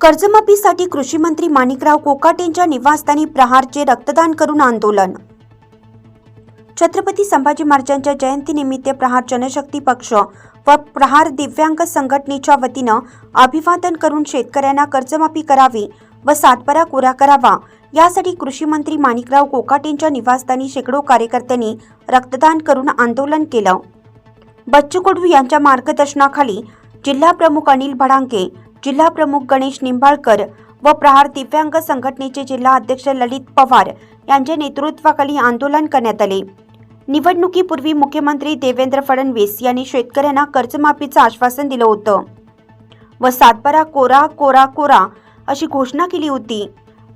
कर्जमाफीसाठी कृषी मंत्री माणिकराव कोकाटेंच्या निवासस्थानी प्रहारचे रक्तदान करून आंदोलन. छत्रपती संभाजी महाराजांच्या जयंतीनिमित्त प्रहार जनशक्ती पक्ष व प्रहार दिव्यांग संघटनेच्या वतीनं अभिवादन करून शेतकऱ्यांना कर्जमाफी करावी व सातबारा कोरा करावा यासाठी कृषी मंत्री माणिकराव कोकाटेंच्या निवासस्थानी शेकडो कार्यकर्त्यांनी रक्तदान करून आंदोलन केलं. बच्चू कडू यांच्या मार्गदर्शनाखाली जिल्हा प्रमुख अनिल भडांके जिल्हा प्रमुख गणेश निंबाळकर व प्रहार दिव्यांग संघटनेचे जिल्हा अध्यक्ष ललित पवार यांच्या नेतृत्वाखाली आंदोलन करण्यात आले. निवडणुकीपूर्वी मुख्यमंत्री देवेंद्र फडणवीस यांनी शेतकऱ्यांना कर्जमाफीचं आश्वासन दिलं होतं व सातबारा कोरा कोरा कोरा अशी घोषणा केली होती.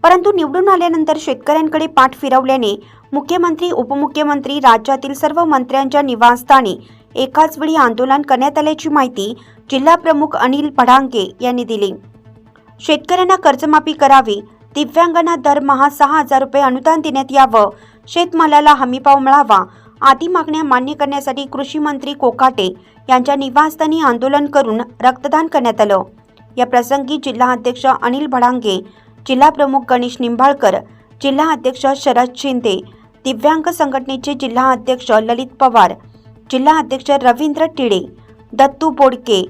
परंतु निवडून आल्यानंतर शेतकऱ्यांकडे पाठ फिरवल्याने मुख्यमंत्री उपमुख्यमंत्री राज्यातील सर्व मंत्र्यांच्या निवासस्थानी एकाच वेळी आंदोलन करण्यात आल्याची माहिती जिल्हा प्रमुख अनिल पडांगे यांनी दिली. शेतकऱ्यांना कर्जमाफी करावी दिव्यांगांना दरमहा सहा हजार रुपये अनुदान देण्यात यावं शेतमालाला हमीभाव मिळावा आदी मागण्या मान्य करण्यासाठी कृषी मंत्री कोकाटे यांच्या निवासस्थानी आंदोलन करून रक्तदान करण्यात आलं. या प्रसंगी जिल्हा अध्यक्ष अनिल भडांगे जिल्हा प्रमुख गणेश निंबाळकर जिल्हा अध्यक्ष शरद शिंदे दिव्यांग संघटनेचे जिल्हा अध्यक्ष ललित पवार जिल्हा अध्यक्ष रवींद्र टिडे दत्तू बोडके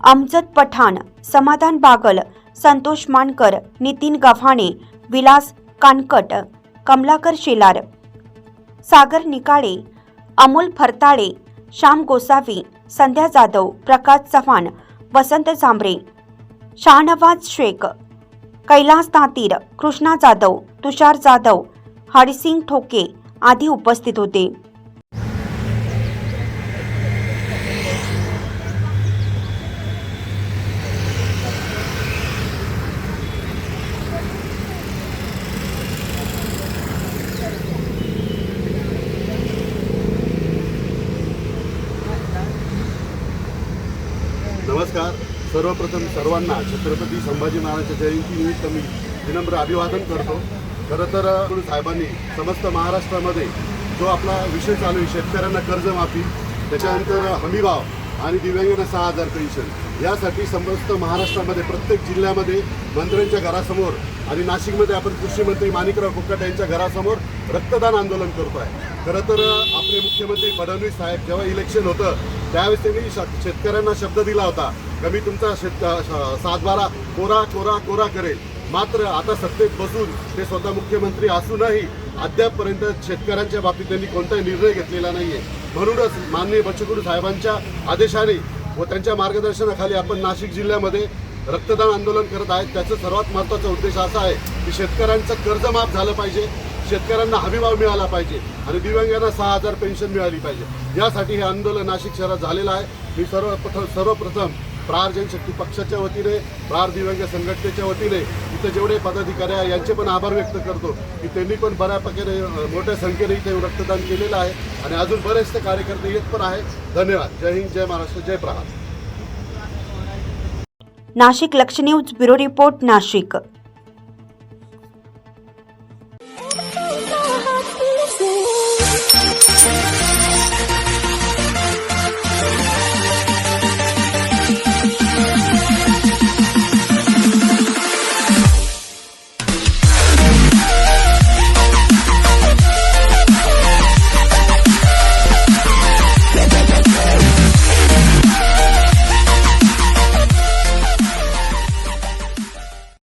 अमजद पठाण समाधान बागल संतोष मानकर नितीन गव्हाणे विलास कानकट कमलाकर शेलार सागर निकाळे अमोल फरताळे श्याम गोसावी संध्या जाधव प्रकाश चव्हाण वसंत झांबरे शाहनवाज शेख कैलास तातीर कृष्णा जाधव तुषार जाधव हरिसिंग ठोके आदी उपस्थित होते. नमस्कार. सर्वप्रथम सर्वांना छत्रपती संभाजी महाराजांच्या जयंतीनिमित्त मी विनम्र अभिवादन करतो. खरं तर साहेबांनी समस्त महाराष्ट्रामध्ये जो आपला विषय चालू आहे शेतकऱ्यांना कर्जमाफी त्याच्यानंतर हमीभाव आणि दिव्यांगांना सहा हजार पेन्शन यासाठी समस्त महाराष्ट्रामध्ये प्रत्येक जिल्ह्यामध्ये मंत्र्यांच्या घरासमोर आणि नाशिकमध्ये आपण कृषी मंत्री माणिकराव कुक्काटे यांच्या घरासमोर रक्तदान आंदोलन करतो आहे खरं तर आपले मुख्यमंत्री फडणवीस साहेब जेव्हा इलेक्शन होतं त्यावेळेस त्यांनी श- शेतकऱ्यांना शब्द दिला होता कमी तुमचा शेत श- सातबारा कोरा कोरा कोरा करेल. मात्र आता सत्तेत बसून ते स्वतः मुख्यमंत्री असूनही अद्यापपर्यंत शेतकऱ्यांच्या बाबतीत त्यांनी कोणताही निर्णय घेतलेला नाहीये. म्हणूनच माननीय बच्चूकडू साहेबांच्या आदेशाने व त्यांच्या मार्गदर्शनाखाली आपण नाशिक जिल्ह्यामध्ये रक्तदान आंदोलन करत आहेत. त्याचा सर्वात महत्त्वाचा उद्देश असा आहे की शेतकऱ्यांचं कर्ज माफ झालं पाहिजे. शेतकऱ्यांना हमीभाव मिळाला पाहिजे आणि दिव्यांगांना सहा हजार पेन्शन मिळाली पाहिजे. यासाठी हे आंदोलन नाशिक शहरात झालेलं आहे. मी सर्वप्रथम सर्वप्रथम प्रहार जनशक्ती पक्षाच्या वतीने प्रहार दिव्यांग संघटनेच्या वतीने इथं जेवढे पदाधिकारी आहे यांचे पण आभार व्यक्त करतो की त्यांनी पण बऱ्यापैकी मोठ्या संख्येने इथे रक्तदान केलेलं आहे आणि अजून बरेचसे कार्यकर्ते येत पण आहे धन्यवाद. जय हिंद जय महाराष्ट्र जय प्रहार. नाशिक लक्ष न्यूज ब्युरो रिपोर्ट नाशिक.